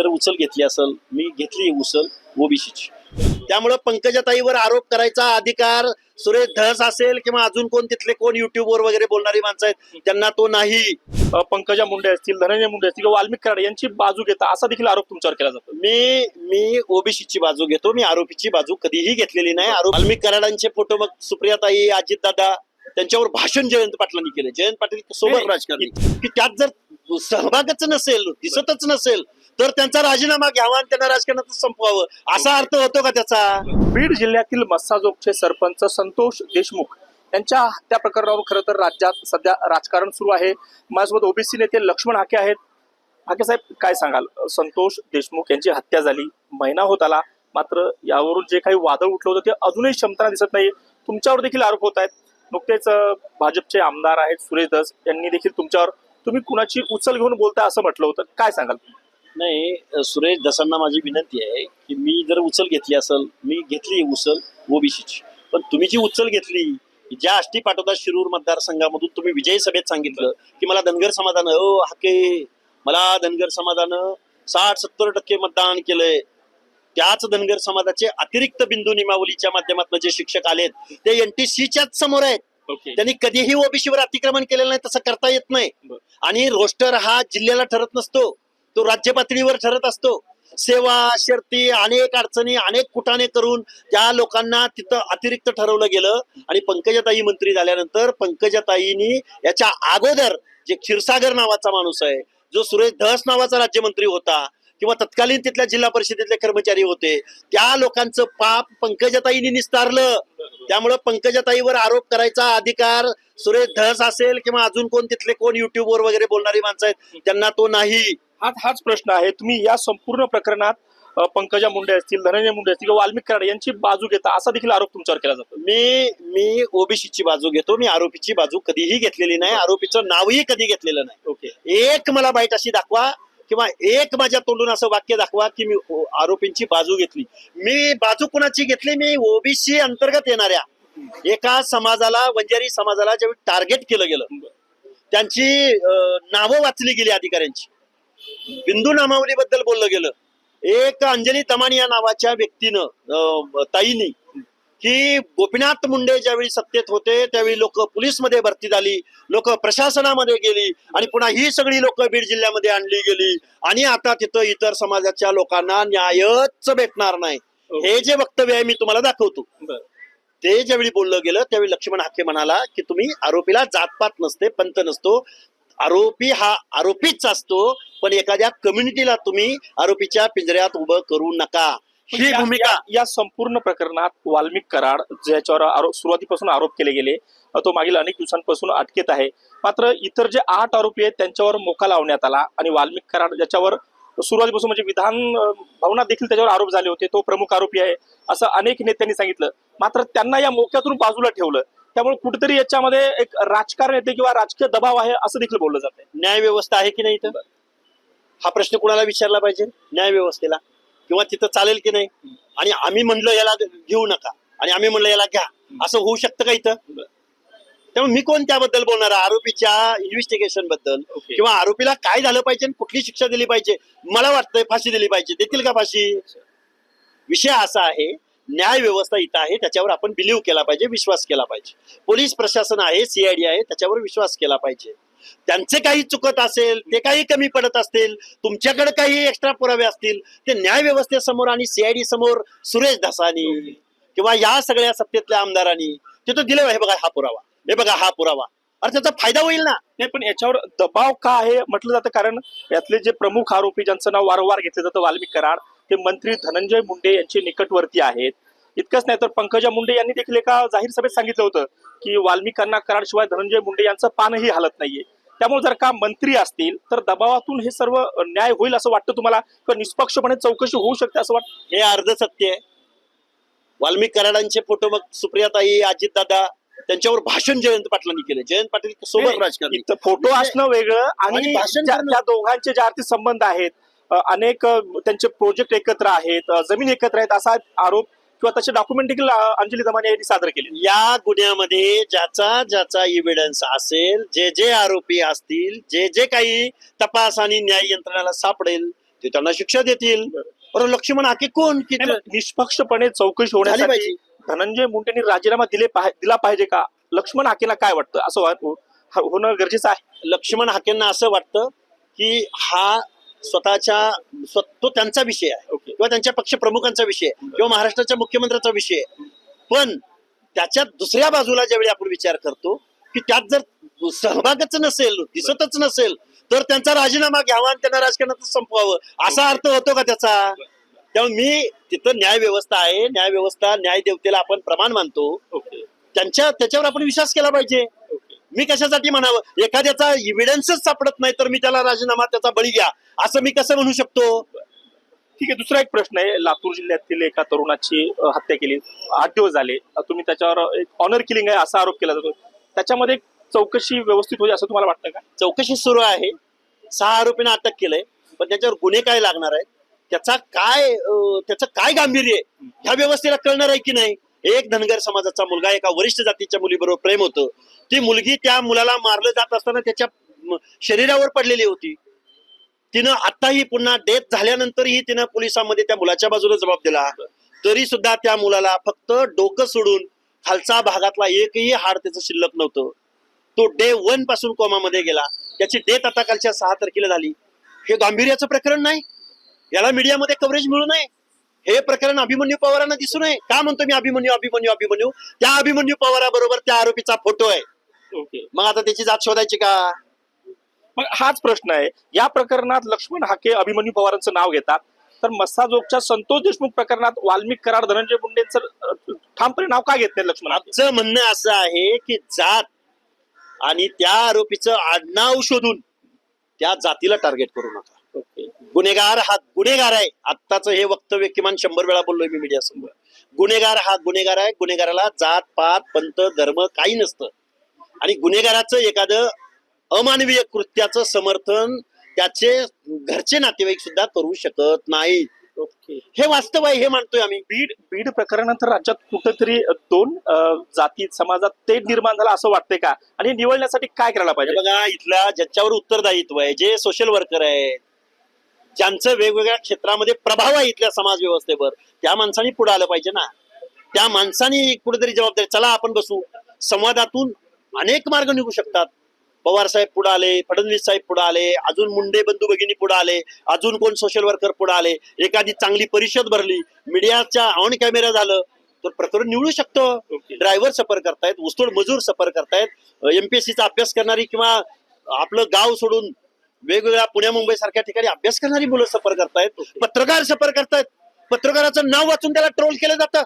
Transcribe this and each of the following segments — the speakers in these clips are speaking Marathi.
जर उचल घेतली असेल मी घेतली उचल ओबीसीची. त्यामुळं पंकजाताईवर आरोप करायचा अधिकार सुरेश धस असेल किंवा अजून कोण तिथले कोण युट्यूबवर वगैरे बोलणारी माणसं आहेत त्यांना तो नाही. पंकजा मुंडे असतील धनंजय मुंडे असतील किंवा वाल्मिक कराड यांची बाजू घेता असा देखील आरोप तुमच्यावर केला जातो. मी मी ओबीसीची बाजू घेतो मी आरोपीची बाजू कधीही घेतलेली नाही. आरोप वाल्मिक कराडांचे फोटो मग सुप्रियाताई अजितदादा त्यांच्यावर भाषण जयंत पाटलांनी केले. जयंत पाटील सोबत. राजकारणी. की त्यात जर सहभागच नसेल दिसतच नसेल तर त्यांचा राजीनामा घ्यावा आणि त्यांना राजकारणात संपवावं. असा अर्थ होतो का त्याचा? बीड जिल्ह्यातील मस्साजोगचे सरपंच संतोष देशमुख त्यांच्या त्या प्रकरणावर खरं तर राज्यात सध्या राजकारण सुरू आहे. माझ्यासोबत ओबीसी नेते लक्ष्मण हाके आहेत. हाके साहेब काय सांगाल? संतोष देशमुख यांची हत्या झाली महिना होत आला. मात्र यावरून जे काही वादळ उठलं होतं ते अजूनही क्षमता दिसत नाही तुमच्यावर देखील आरोप होत आहेत. नुकतेच भाजपचे आमदार आहेत सुरेश दस यांनी देखील तुमच्यावर तुम्ही कुणाची उचल घेऊन बोलता असं म्हटलं होतं. काय सांगाल? नाही सुरेश दसांना माझी विनंती आहे की मी जर उचल घेतली असेल मी घेतली उचल ओबीसीची. पण तुम्ही जी उचल घेतली ज्या आष्टी पाटोदा शिरूर मतदारसंघामधून तुम्ही विजयी सभेत सांगितलं की मला धनगर समाधान ओ हाके मला धनगर समाजानं साठ सत्तर टक्के मतदान केलंय. त्याच धनगर समाजाचे अतिरिक्त बिंदू नियमावलीच्या माध्यमातून जे शिक्षक आलेत ते एनटीसीच्याच समोर आहेत. ओके. त्यांनी कधीही ओबीसीवर अतिक्रमण केलेलं नाही तसं करता येत नाही. आणि रोस्टर हा जिल्ह्याला ठरत नसतो. तो राज्य पातळीवर ठरत असतो. सेवा शर्ती अनेक अडचणी अनेक कुटाने करून त्या लोकांना तिथं अतिरिक्त ठरवलं गेलं आणि पंकजाताई मंत्री झाल्यानंतर पंकजाताईनी याच्या अगोदर जे क्षीरसागर नावाचा माणूस आहे जो सुरेश धस नावाचा राज्यमंत्री होता किंवा तत्कालीन तिथल्या जिल्हा परिषदेतले कर्मचारी होते त्या लोकांचं पाप पंकजाताईंनी निस्तारलं. त्यामुळं पंकजाताईवर आरोप करायचा अधिकार सुरेश धस असेल किंवा अजून कोण तिथले कोण युट्यूबवर वगैरे बोलणारी माणसं आहेत त्यांना तो नाही. हाच हाच प्रश्न आहे. तुम्ही या संपूर्ण प्रकरणात पंकजा मुंडे असतील धनंजय मुंडे असतील किंवा वाल्मिक कराड यांची बाजू घेता असा देखील आरोप तुमच्यावर केला जातो. मी मी ओबीसीची बाजू घेतो. मी आरोपीची बाजू कधीही घेतलेली नाही. आरोपीचं नावही कधी घेतलेलं नाही. ओके. एक मला बाईट अशी दाखवा किंवा एक माझ्या तोंडून असं वाक्य दाखवा की मी आरोपींची बाजू घेतली. मी बाजू कुणाची घेतली? मी ओबीसी अंतर्गत येणाऱ्या एका समाजाला वंजारी समाजाला ज्यावेळी टार्गेट केलं गेलं त्यांची नावं वाचली गेली अधिकाऱ्यांची. बिंदू नामावलीबद्दल बोललं गेलं. एक अंजली तमाणी या नावाच्या व्यक्तीनं ताईनी की गोपीनाथ मुंडे ज्यावेळी सत्तेत होते त्यावेळी लोक पोलीसमध्ये भरती झाली लोक प्रशासनामध्ये गेली आणि पुन्हा ही सगळी लोक बीड जिल्ह्यामध्ये आणली गेली आणि आता तिथं इतर समाजाच्या लोकांना न्यायच भेटणार नाही. हे. जे वक्तव्य आहे मी तुम्हाला दाखवतो. ते ज्यावेळी बोललं गेलं त्यावेळी लक्ष्मण हाके म्हणाला की तुम्ही आरोपीला जातपात नसते पंत नसतो. आरोपी हा आरोपीच असतो पण एखाद्या कम्युनिटीला तुम्ही आरोपीच्या पिंजऱ्यात उभं करू नका. ही भूमिका या- संपूर्ण प्रकरणात वाल्मिक कराड ज्याच्यावर आरोप सुरुवातीपासून आरोप केले गेले तो मागील अनेक दिवसांपासून अटकेत आहे. मात्र इतर जे आठ आरोपी आहेत त्यांच्यावर मोका लावण्यात आला आणि वाल्मिक कराड ज्याच्यावर सुरुवातीपासून म्हणजे विधान भवनात देखील त्याच्यावर आरोप झाले होते तो प्रमुख आरोपी आहे असं अनेक नेत्यांनी सांगितलं. मात्र त्यांना या मोक्यातून बाजूला ठेवलं. त्यामुळे कुठेतरी याच्यामध्ये एक राजकारण येते किंवा राजकीय दबाव आहे असं देखील बोललं जाते न्याय व्यवस्था आहे की नाही इथं? हा प्रश्न कुणाला विचारला पाहिजे? न्याय व्यवस्थेला. किंवा तिथं चालेल की नाही? आणि आम्ही म्हणलं याला घेऊ नका. आणि आम्ही म्हणलं याला घ्या. असं होऊ शकतं का इथं? त्यामुळे मी कोण त्याबद्दल बोलणार? आहे? आरोपीच्या इन्व्हेस्टिगेशनबद्दल. किंवा आरोपीला काय झालं पाहिजे आणि कुठली शिक्षा दिली पाहिजे? मला वाटतंय फाशी दिली पाहिजे. देतील का फाशी? विषय असा आहे न्याय व्यवस्था इथं आहे त्याच्यावर आपण बिलीव्ह केला पाहिजे विश्वास केला पाहिजे. पोलीस प्रशासन आहे सीआयडी आहे त्याच्यावर विश्वास केला पाहिजे. त्यांचे काही चुकत असेल ते काही कमी पडत असतील तुमच्याकडे काही एक्स्ट्रा पुरावे असतील ते न्याय व्यवस्थेसमोर आणि सीआयडी समोर सुरेश धसानी किंवा या सगळ्या सत्तेतल्या आमदारांनी तिथं दिले हे बघा हा पुरावा. हे बघा हा पुरावा. अरे त्याचा फायदा होईल ना? नाही पण याच्यावर दबाव का आहे म्हटलं जातं? कारण यातले जे प्रमुख आरोपी ज्यांचं नाव वारंवार घेतलं जातं वाल्मिक कराड ते मंत्री धनंजय मुंडे यांचे निकटवर्ती आहेत. इतकंच नाही तर पंकजा मुंडे यांनी देखील एका जाहीर सभेत सांगितलं होतं की वाल्मिकांना कराड शिवाय धनंजय मुंडे यांचं पानही हालत नाहीये. त्यामुळे जर का मंत्री असतील तर दबावातून हे सर्व न्याय होईल असं वाटतं तुम्हाला? किंवा निष्पक्षपणे चौकशी होऊ शकते असं वाटतं हे अर्ध सत्य आहे. वाल्मिक कराडांचे फोटो मग सुप्रियाताई अजितदादा त्यांच्यावर भाषण जयंत पाटलांनी केले. जयंत पाटील सोबत राजकारणी. फोटो असणं वेगळं आणि भाषण ज्या दोघांचे जे आर्थिक संबंध आहेत अनेक त्यांचे प्रोजेक्ट एकत्र आहेत जमीन एकत्र आहेत असा आरोप किंवा तसे डॉक्युमेंट देखील अंजली दमाने यांनी सादर केले या गुन्ह्यामध्ये ज्याचा ज्याचा इव्हिडन्स असेल जे जे आरोपी असतील जे जे काही तपास आणि न्याय यंत्रणाला सापडेल ते त्यांना शिक्षा देतील. बरं. लक्ष्मण हाके कोण? की निष्पक्षपणे चौकशी होण्यासाठी पाहिजे. धनंजय मुंडेंनी राजीनामा दिले दिला पाहिजे का? लक्ष्मण हाकेला काय वाटतं? असं वा- हा- होणं गरजेचं आहे. लक्ष्मण हाकेंना असं वाटतं की हा स्वतःच्या स्व- तो त्यांचा विषय आहे. किंवा त्यांच्या पक्ष प्रमुखांचा विषय किंवा महाराष्ट्राच्या मुख्यमंत्र्यांचा विषय. पण त्याच्या दुसऱ्या बाजूला ज्यावेळी आपण विचार करतो की त्यात जर सहभागच नसेल दिसतच नसेल तर त्यांचा राजीनामा घ्यावा आणि त्यांना राजकारणात संपवावं. असा अर्थ होतो का त्याचा? त्यामुळे मी तिथं न्याय व्यवस्था आहे. न्याय व्यवस्था न्याय देवतेला आपण प्रमाण मानतो. त्यांच्या त्याच्यावर आपण विश्वास केला पाहिजे. मी कशासाठी म्हणावं? एखाद्याचा इव्हिडन्सच सापडत नाही तर मी त्याला राजीनामा त्याचा बळी घ्या. असं मी कसं म्हणू शकतो? ठीक आहे दुसरा एक प्रश्न आहे. लातूर जिल्ह्यातील एका तरुणाची हत्या केली. आठ दिवस झाले. तुम्ही त्याच्यावर एक ऑनर किलिंग आहे असा आरोप केला जातो. त्याच्यामध्ये एक चौकशी व्यवस्थित होईल असं तुम्हाला वाटतं का? चौकशी सुरू आहे. सहा आरोपींना अटक केलंय पण त्याच्यावर गुन्हे काय लागणार आहेत? त्याचा काय त्याचं काय गांभीर्य आहे? ह्या व्यवस्थेला कळणार आहे की नाही? एक धनगर समाजाचा मुलगा एका वरिष्ठ जातीच्या मुलीबरोबर प्रेम होतं. ती मुलगी त्या मुलाला मारलं जात असताना त्याच्या शरीरावर पडलेली होती. तिनं आताही पुन्हा डेथ झाल्यानंतरही तिनं पोलिसांमध्ये त्या मुलाच्या बाजूला जबाब दिला. तरी सुद्धा त्या मुलाला फक्त डोकं सोडून खालचा भागातला एकही हाड त्याचं शिल्लक नव्हतं. तो डे वनपासून कोमामध्ये गेला. त्याची डेथ आता कालच्या सहा तारखेला झाली. हे गांभीर्याचं प्रकरण नाही. याला मीडियामध्ये कव्हरेज मिळू नये. हे प्रकरण अभिमन्यू पवारांना दिसू नये. का म्हणतो मी अभिमन्यू अभिमन्यू अभिमन्यू? त्या अभिमन्यू पवाराबरोबर त्या आरोपीचा फोटो आहे. ओके. मग आता त्याची जात शोधायची का? मग हाच प्रश्न आहे. या प्रकरणात लक्ष्मण हाके अभिमन्यू पवारांचं नाव घेतात. तर मस्साजोगच्या संतोष देशमुख प्रकरणात वाल्मिक कराड धनंजय मुंडेंचं ठामपणे नाव का घेत नाही लक्ष्मण? आमचं म्हणणं असं आहे की जात आणि त्या आरोपीचं आडनाव शोधून त्या जातीला टार्गेट करू नका. गुन्हेगार हा गुन्हेगार आहे. आत्ताच हे वक्तव्य किमान शंभर वेळा बोललोय मी मीडिया समोर गुन्हेगार हा गुन्हेगार आहे. गुन्हेगाराला जात पात पंत धर्म काही नसतं. आणि गुन्हेगाराचं एखादं अमानवीय कृत्याचं समर्थन त्याचे घरचे नातेवाईक सुद्धा करू शकत नाही ओके. हे वास्तव आहे हे मानतोय आम्ही. बीड बीड प्रकरणानंतर राज्यात कुठेतरी दोन जाती समाजात तेढ निर्माण झाला असं वाटतंय का? आणि निवडण्यासाठी काय करायला पाहिजे? बघा इथल्या ज्याच्यावर उत्तरदायित्व आहे जे सोशल वर्कर आहेत ज्यांचं वेगवेगळ्या क्षेत्रामध्ये प्रभाव आहे इथल्या समाज व्यवस्थेवर त्या माणसांनी पुढे आलं पाहिजे ना. त्या माणसांनी कुठेतरी जबाबदारी चला आपण बसू. संवादातून अनेक मार्ग निघू शकतात. पवार साहेब पुढे आले फडणवीस साहेब पुढे आले अजून मुंडे बंधू भगिनी पुढे आले अजून कोण सोशल वर्कर पुढे आले एखादी चांगली परिषद भरली मीडियाच्या ऑन कॅमेरा झालं तर प्रकरण निवडू शकतो. ड्रायव्हर सफर करतायत ऊसतोड मजूर सफर करतायत. एमपीएससीचा अभ्यास करणारी किंवा आपलं गाव सोडून वेगवेगळ्या पुण्या मुंबई सारख्या ठिकाणी अभ्यास करणारी मुलं सफर करतायत. पत्रकार सफर करतायत. पत्रकाराचं नाव वाचून त्याला ट्रोल केलं जातं.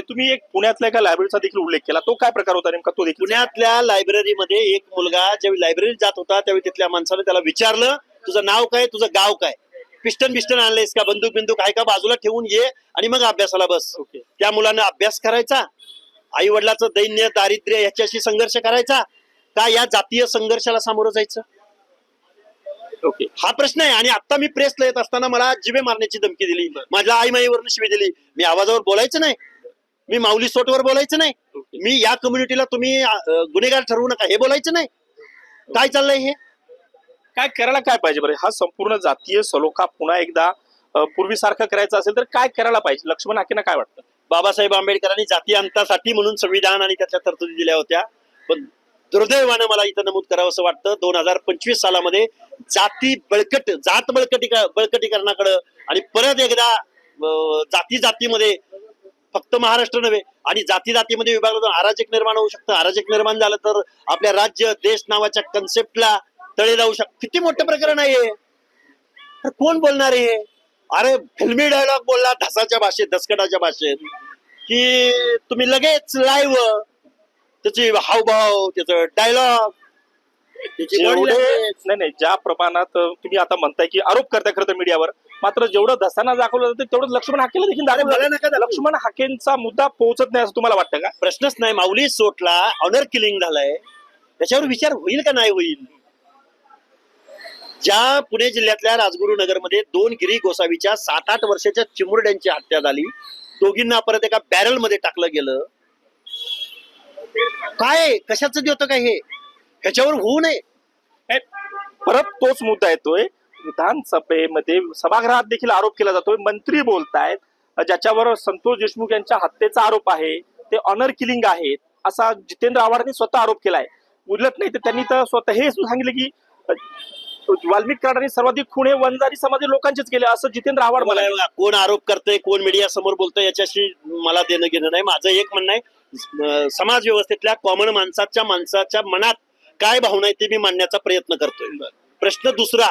तुम्ही एक पुण्यातल्या एका लायब्ररीचा देखील उल्लेख केला. तो काय प्रकार होता नेमका? तो देखील पुण्यातल्या लायब्ररीमध्ये एक मुलगा ज्यावेळी लायब्ररीत जात होता त्यावेळी तिथल्या माणसाने त्याला विचारलं तुझं नाव काय? तुझं गाव काय? पिस्टन बिस्टन आणलेस का? बंदूक बिंदूक आहे का? बाजूला ठेवून ये आणि मग अभ्यासाला बस. त्या मुलानं अभ्यास करायचा. आई वडिलाचं दैन्य दारिद्र्य ह्याच्याशी संघर्ष करायचा. का या जातीय संघर्षाला सामोरं जायचं? ओके. हा प्रश्न आहे. आणि आता मी प्रेसला येत असताना मला जिवे मारण्याची धमकी दिली. माझ्या आई माईवरनं शिवी दिली. मी आवाजावर बोलायचं नाही. मी माऊली सोटवर बोलायचं नाही. मी या कम्युनिटीला तुम्ही गुन्हेगार ठरवू नका. हे बोलायचं नाही. काय चाललंय हे? काय करायला काय पाहिजे बरं? हा संपूर्ण जातीय सलोखा पुन्हा एकदा पूर्वीसारखं करायचं असेल तर काय करायला पाहिजे? लक्ष्मण हाकेना काय वाटतं? बाबासाहेब आंबेडकरांनी जाती अंतासाठी म्हणून संविधान आणि त्याच्या तरतुदी दिल्या होत्या. पण दुर्दैवानं मला इथं नमूद करावं असं वाटतं. दोन हजार पंचवीस सालामध्ये जाती बळकट जात बळकटी बळकटीकरणाकडं आणि परत एकदा जाती जातीमध्ये फक्त महाराष्ट्र नव्हे आणि जाती जातीमध्ये विभागला तर अराजक निर्माण होऊ शकतं. अराजक निर्माण झालं तर आपल्या राज्य देश नावाच्या कन्सेप्टला तळे जाऊ शकत किती मोठं प्रकरण आहे तर कोण बोलणार आहे अरे फिल्मी डायलॉग बोलला धसाच्या भाषेत दसकटाच्या भाषेत की तुम्ही लगेच लाईव्ह त्याची हावभाव त्याचं डायलॉग जेवढे. नाही नाही ज्या प्रमाणात तुम्ही आता म्हणताय की आरोप करताय खरं तर मीडियावर मात्र जेवढं धसाना दाखवलं जातं तेवढं लक्ष्मण हाकेला देखील दाखवलं जातं. दाखवू. लक्ष्मण हाकेंचा मुद्दा पोहोचत नाही असं तुम्हाला वाटतं का? प्रश्नच नाही. माऊली सोटला ऑनर किलिंग झालाय. त्याच्यावर विचार होईल का नाही होईल? ज्या पुणे जिल्ह्यातल्या राजगुरुनगरमध्ये दोन गिरी गोसावीच्या सात आठ वर्षाच्या चिमुरड्यांची हत्या झाली. दोघींना परत एका बॅरलमध्ये टाकलं गेलं. काय? कशाचं होतं काय हे? ह्याच्यावर होऊ नये. नाही, परत तोच मुद्दा येतोय. विधानसभेमध्ये सभागृहात देखील आरोप केला जातोय. मंत्री बोलतायत ज्याच्यावर संतोष देशमुख यांच्या हत्येचा आरोप आहे ते ऑनर किलिंग आहेत असा जितेंद्र आव्हाडांनी स्वतः आरोप केलाय. उलट नाही तर त्यांनी तर स्वतः हे सांगितलं की वाल्मिक कराडांनी सर्वाधिक खुणे वंजारी समाज लोकांचेच केले असं जितेंद्र आव्हाड मला कोण आरोप करतंय कोण मीडिया समोर बोलतोय याच्याशी मला देणं घेणं नाही. माझं एक म्हणणं आहे समाज व्यवस्थेतल्या कॉमन माणसाच्या माणसाच्या मनात काय भावना आहे ते मी मांडण्याचा प्रयत्न करतोय. प्रश्न दुसरा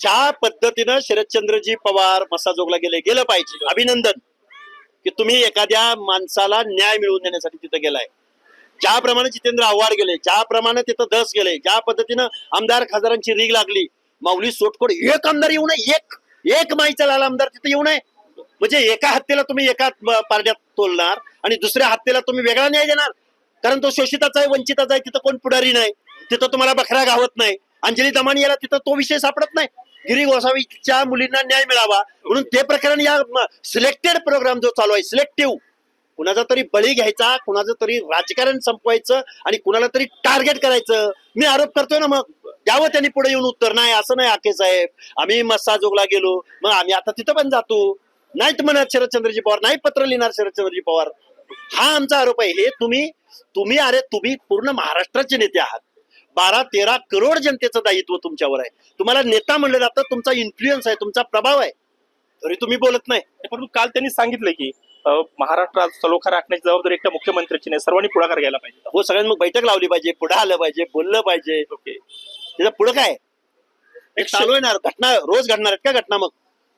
ज्या पद्धतीनं शरदचंद्रजी पवार मसाजोगला गेले गेलं पाहिजे. अभिनंदन की तुम्ही एखाद्या माणसाला न्याय मिळवून देण्यासाठी तिथं गेलाय. ज्याप्रमाणे जितेंद्र आव्हाड गेले ज्याप्रमाणे तिथं दस गेले ज्या पद्धतीनं आमदार खासदारांची रीग लागली माऊली सोटकोड एक आमदार येऊ नये एक एक माईचा लाल आमदार तिथे येऊ नये. म्हणजे एका हत्येला तुम्ही एका पारड्यात तोलणार आणि दुसऱ्या हत्येला तुम्ही वेगळा न्याय देणार. कारण तो शोषिताचा आहे वंचिताचा आहे तिथं कोण पुढारी नाही. तिथं तुम्हाला बकऱ्या गावत नाही. अंजली दमानी याला तिथं तो विषय सापडत नाही. गिरी गोसावीच्या मुलींना न्याय मिळावा. म्हणून ते प्रकरण या सिलेक्टेड प्रोग्राम जो चालू आहे सिलेक्टिव्ह कुणाचा तरी बळी घ्यायचा कुणाचं तरी राजकारण संपवायचं आणि कुणाला तरी टार्गेट करायचं. मी आरोप करतोय ना मग. द्यावं त्यांनी पुढे येऊन उत्तर. नाही असं नाही आके साहेब. आम्ही मस्साजोगला गेलो. मग आम्ही आता तिथं पण जातो. नाहीत म्हणत शरदचंद्रजी पवार. नाही पत्र लिहिणार शरदचंद्रजी पवार. हा आमचा आरोप आहे. हे तुम्ही तुम्ही अरे तुम्ही पूर्ण महाराष्ट्राचे नेते आहात. बारा तेरा करोड जनतेचं दायित्व तुमच्यावर आहे. तुम्हाला नेता म्हणलं जातं तुमचा इन्फ्लुएन्स आहे तुमचा प्रभाव आहे. तरी तुम्ही बोलत नाही. परंतु काल त्यांनी सांगितलं की महाराष्ट्रात सलोखा राखण्याची जबाबदारी एकट्या मुख्यमंत्र्याची नाही सर्वांनी पुढाकार घ्यायला पाहिजे. हो सगळ्यांनी मग बैठक लावली पाहिजे पुढे आलं पाहिजे बोललं पाहिजे. ओके. त्याचं पुढं काय? एक चालू येणार घटना रोज घडणार आहेत का घटना मग?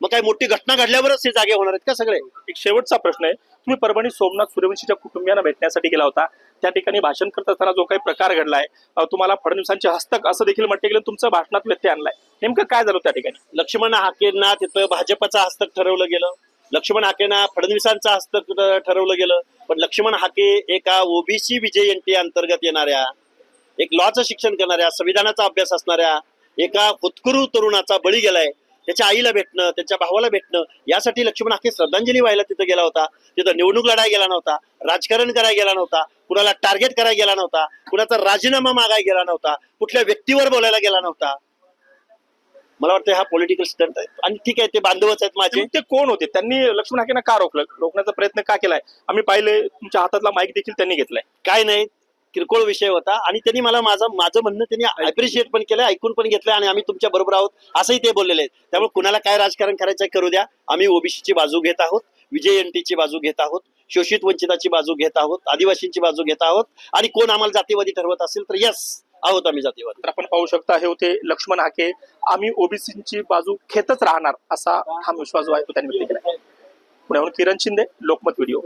मग काय मोठी घटना घडल्यावरच हे जागे होणार आहेत का सगळे? एक शेवटचा प्रश्न आहे तुम्ही परभणी सोमनाथ सूर्यवंशीच्या कुटुंबियांना भेटण्यासाठी गेला होता. त्या ठिकाणी भाषण करत असताना जो काही प्रकार घडलाय तुम्हाला फडणवीसांचे हस्तक असं देखील म्हटलं गेलं तुमचं भाषणात व्यत्यय आणलाय. नेमकं काय झालं त्या ठिकाणी? लक्ष्मण हाकेंना तिथं भाजपचा हस्तक ठरवलं गेलं. लक्ष्मण हाकेंना फडणवीसांचा हस्तक ठरवलं गेलं. पण लक्ष्मण हाके एका ओबीसी विजय एनटी अंतर्गत येणाऱ्या एक लॉचं शिक्षण करणाऱ्या संविधानाचा अभ्यास असणाऱ्या एका हुतकुरू तरुणाचा बळी गेलाय. त्याच्या आईला भेटणं त्याच्या भावाला भेटणं यासाठी लक्ष्मण हाके श्रद्धांजली व्हायला तिथं गेला होता. तिथं निवडणूक लढायला गेला नव्हता राजकारण करायला गेला नव्हता कुणाला टार्गेट करायला गेला नव्हता कुणाचा राजीनामा मागायला गेला नव्हता कुठल्या व्यक्तीवर बोलायला गेला नव्हता. मला वाटतं हा पॉलिटिकल स्टंट आहे. आणि ठीक आहे ते बांधवच आहेत माझे. ते कोण होते? त्यांनी लक्ष्मण हाकेंना का रोखलं? रोखण्याचा प्रयत्न का केलाय? आम्ही पाहिले तुमच्या हातातला माईक देखील त्यांनी घेतलाय. काय नाही किरकोळ विषय होता आणि त्यांनी मला माझं माझं म्हणणं त्यांनी अप्रिशिएट पण केलं ऐकून पण घेतलं आणि आम्ही तुमच्या बरोबर आहोत असंही ते बोललेले आहेत. त्यामुळे कुणाला काय राजकारण करायचं करू द्या. आम्ही ओबीसीची बाजू घेत आहोत विजय एनटीची बाजू घेत आहोत शोषित वंचिताची बाजू घेत आहोत आदिवासींची बाजू घेत आहोत आणि कोण आम्हाला जातीवादी ठरवत असेल तर यस आहोत आम्ही जातीवादी. तर आपण पाहू शकता हे होते लक्ष्मण हाके. आम्ही ओबीसीची बाजू घेतच राहणार असा हा विश्वास जो आहे तो त्यांनी व्यक्त केला पुण्याहून किरण शिंदे लोकमत व्हिडिओ.